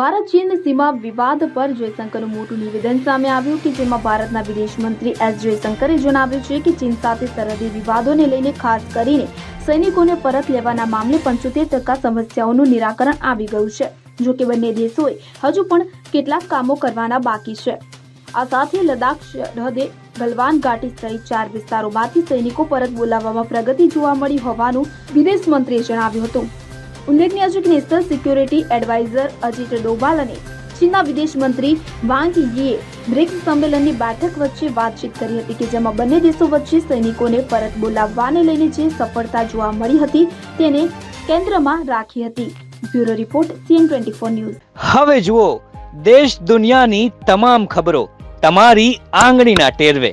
ભારત ચીન સીમા વિવાદ પર જયશંકરનું મોટું નિવેદન સામે આવ્યું કે જેમાં ભારતના વિદેશ મંત્રી એસ જયશંકરે જણાવ્યું છે કે ચીન સાથે સરહદી વિવાદોને લઈને ખાસ કરીને સૈનિકોને પરત લેવાના મામલે પંચોતેર ટકા સમસ્યાઓનું નિરાકરણ આવી ગયું છે. જો કે બંને દેશોએ હજુ પણ કેટલાક કામો કરવાના બાકી છે. આ સાથે લદ્દાખ સરહદે ગલવાન ઘાટી સહિત ચાર વિસ્તારોમાંથી સૈનિકો પરત બોલાવવામાં પ્રગતિ જોવા મળી હોવાનું વિદેશ મંત્રીએ જણાવ્યું હતું. ઉલ્લેખનીય છે કે national security advisor Ajit Doval અને ચીનના વિદેશ મંત્રી વાંગ યીએ બ્રિક્સ સંમેલનની બેઠક વચ્ચે વાતચીત કરી હતી કે જેમાં બંને દેશો વચ્ચે સૈનિકોને પરત બોલાવવાને લઈને જે સફળતા જોવા મળી હતી તેને કેન્દ્રમાં રાખી હતી. Bureau report, CN twenty four news. હવે જુઓ, દેશ દુનિયાની તમામ ખબરો તમારી આંગળીના ટેરવે.